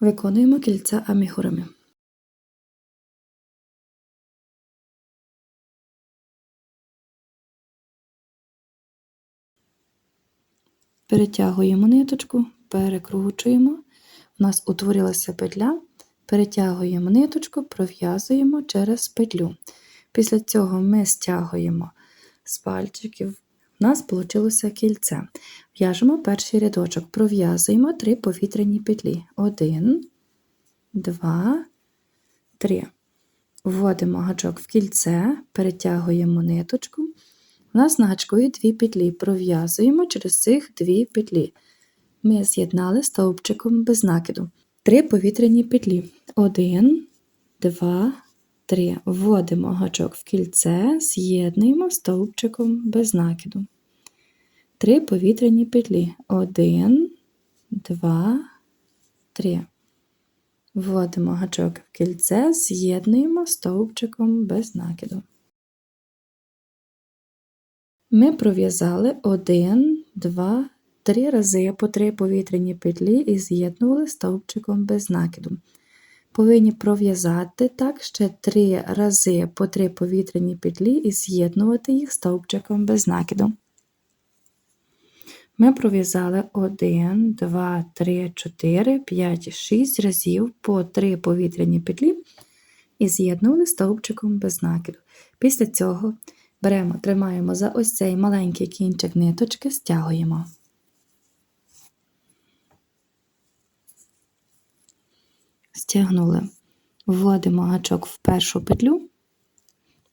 Виконуємо кільця амігурами. Перетягуємо ниточку, перекручуємо. У нас утворилася петля, перетягуємо ниточку, пров'язуємо через петлю. Після цього ми стягуємо з пальчиків. У нас вийшло кільце. В'яжемо перший рядочок, пров'язуємо три повітряні петлі. Один, два, три. Вводимо гачок в кільце, перетягуємо ниточку. У нас на гачку є дві петлі, пров'язуємо через цих дві петлі. Ми з'єднали стовпчиком без накиду. Три повітряні петлі. Один, два, три. Вводимо гачок в кільце, з'єднуємо стовпчиком без накиду. Три повітряні петлі. Один, два, три. Вводимо гачок в кільце, з'єднуємо стовпчиком без накиду. Ми пров'язали один, два, три рази по три повітряні петлі і з'єднували стовпчиком без накиду. Повинні пров'язати так ще три рази по три повітряні петлі і з'єднувати їх стовпчиком без накиду. Ми пров'язали 1, 2, 3, 4, 5, 6 разів по 3 повітряні петлі і з'єднували стовпчиком без накиду. Після цього беремо, тримаємо за ось цей маленький кінчик ниточки, стягуємо. Стягнули, вводимо гачок в першу петлю,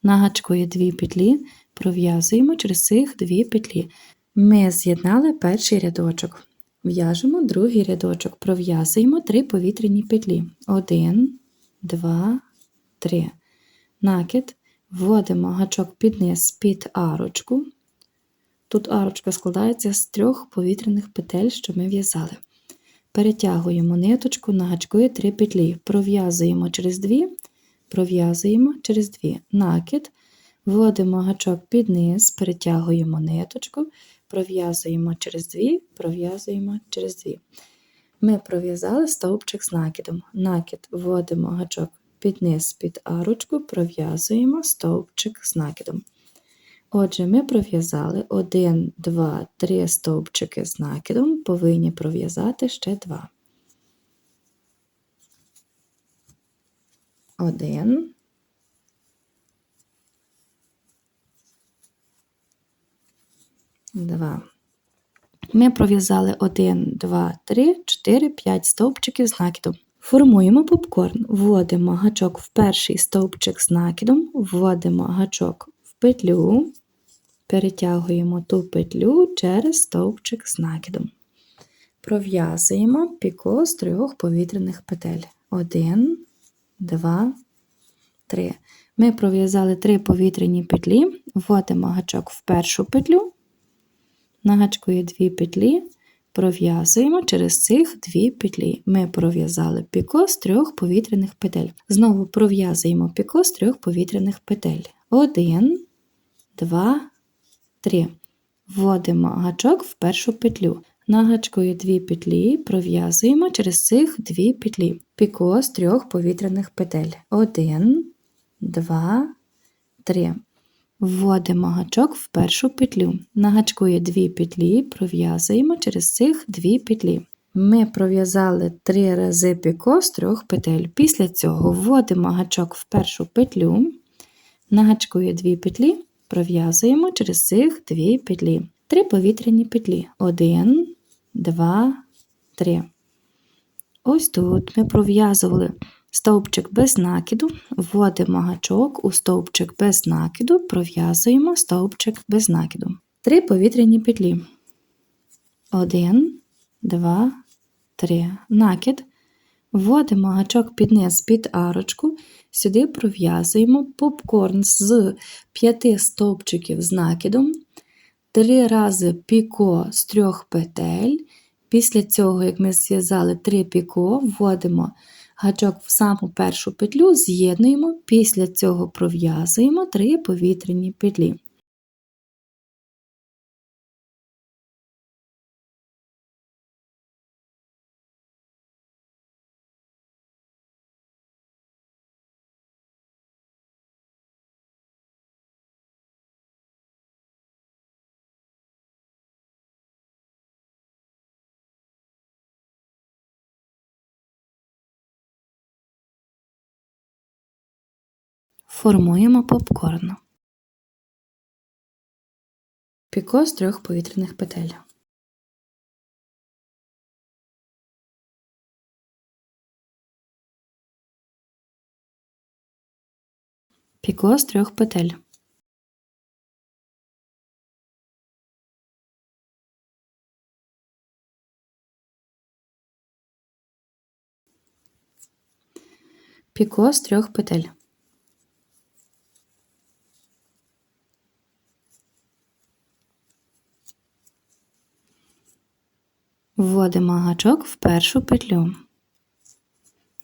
на гачку є дві петлі, пров'язуємо через цих дві петлі. Ми з'єднали перший рядочок. В'яжемо другий рядочок, пров'язуємо три повітряні петлі. Один, два, три. Накид, вводимо гачок під низ під арочку. Тут арочка складається з трьох повітряних петель, що ми в'язали. Перетягуємо ниточку, на є три петлі. Пров'язуємо через дві, пров'язуємо через дві. Накид, вводимо гачок під низ, перетягуємо ниточку, пров'язуємо через дві, пров'язуємо через дві. Ми пров'язали стовпчик з накидом. Накид вводимо гачок під низ під арочку, пров'язуємо стовпчик з накидом. Отже, ми пров'язали 1, 2, 3 стовпчики з накидом, повинні пров'язати ще 2. 1, Два. Ми пров'язали 1, 2, 3, 4, 5 стовпчиків з накидом. Формуємо попкорн, вводимо гачок в перший стовпчик з накидом, вводимо гачок в петлю, перетягуємо ту петлю через стовпчик з накидом. Пров'язуємо піко з трьох повітряних петель. 1, 2, 3. Ми пров'язали три повітряні петлі, вводимо гачок в першу петлю, на гачку є дві петлі, пров'язуємо через цих дві петлі. Ми пров'язали піко з трьох повітряних петель. Знову пров'язуємо піко з трьох повітряних петель. Один, два, три. Вводимо гачок в першу петлю. На гачку дві петлі, пров'язуємо через цих дві петлі. Піко з трьох повітряних петель. Один, два, три. Вводимо гачок в першу петлю. На гачку дві петлі, пров'язуємо через цих дві петлі. Ми пров'язали три рази піко з трьох петель. Після цього вводимо гачок в першу петлю. На дві петлі, пров'язуємо через цих дві петлі. Три повітряні петлі. Один, два, три. Ось тут ми пров'язували Стовпчик без накиду, вводимо гачок у стовпчик без накиду, пров'язуємо стовпчик без накиду. Три повітряні петлі. Один, два, три. Накид. Вводимо гачок під низ під арочку, сюди пров'язуємо попкорн з п'яти стовпчиків з накидом, три рази піко з трьох петель. Після цього, як ми зв'язали три піко, вводимо Гачок в саму першу петлю з'єднуємо, після цього пров'язуємо три повітряні петлі. Формуємо попкорн. Піко з трьох повітряних петель. Піко з трьох петель. Піко з трьох петель. Вводимо гачок в першу петлю.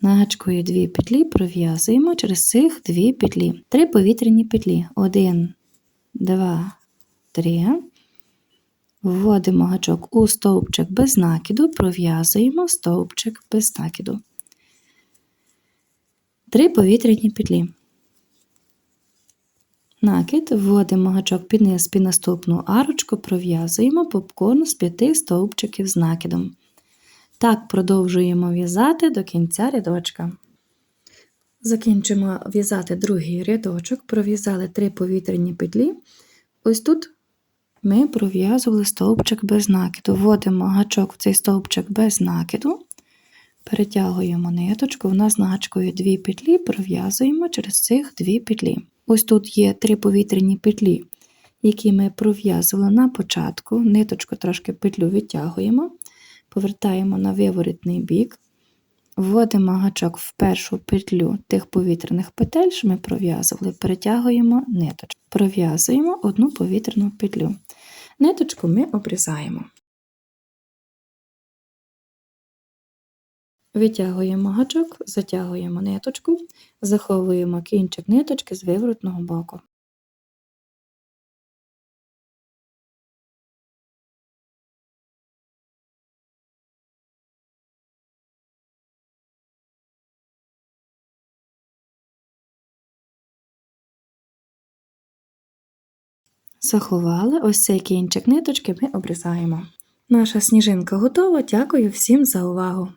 На гачкою дві петлі пров'язуємо через цих дві петлі. Три повітряні петлі. Один, два, три. Вводимо гачок у стовпчик без накиду, пров'язуємо стовпчик без накиду. Три повітряні петлі. Накид, вводимо гачок під низ під наступну арочку, пров'язуємо попкорн з п'яти стовпчиків з накидом. Так продовжуємо в'язати до кінця рядочка. Закінчимо в'язати другий рядочок, пров'язали три повітряні петлі. Ось тут ми пров'язували стовпчик без накиду. Вводимо гачок в цей стовпчик без накиду, перетягуємо ниточку, у нас на гачкою дві петлі, пров'язуємо через цих дві петлі. Ось тут є три повітряні петлі, які ми пров'язували на початку. Ниточку трошки петлю відтягуємо, повертаємо на виворітний бік, вводимо гачок в першу петлю тих повітряних петель, що ми пров'язували, перетягуємо ниточку. Пров'язуємо одну повітряну петлю. Ниточку ми обрізаємо. Витягуємо гачок, затягуємо ниточку, заховуємо кінчик ниточки з виворотного боку. Заховали ось цей кінчик ниточки ми обрізаємо. Наша сніжинка готова. Дякую всім за увагу!